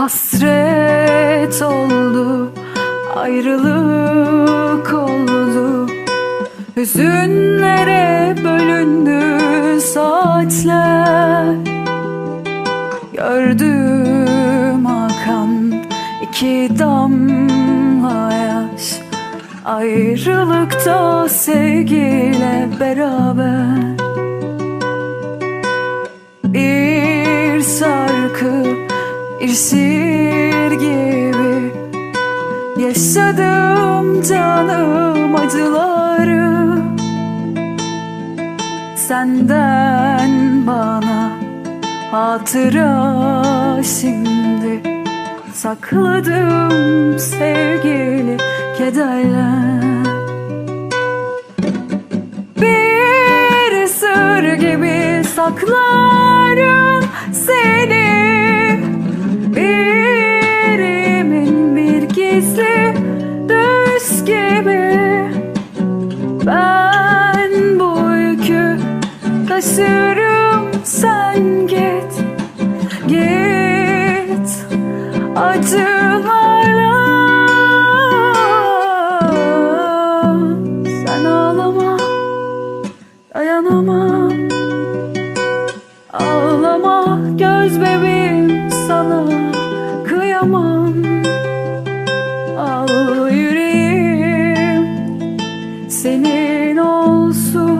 Hasret oldu, ayrılık oldu. Hüzünlere bölündü saatler. Gördüm akan iki damla yaş. Ayrılıkta sevgiyle beraber şiir gibi. Yaşadım canım acıları. Senden bana hatıra şimdi. Sakladım sevgili kederler. Bir sır gibi saklarım seni taşırım sen git Git. Acılarla Sen ağlama dayanamam Ağlama göz bebeğim sana kıyamam. Al yüreğim senin olsun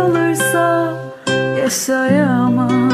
i am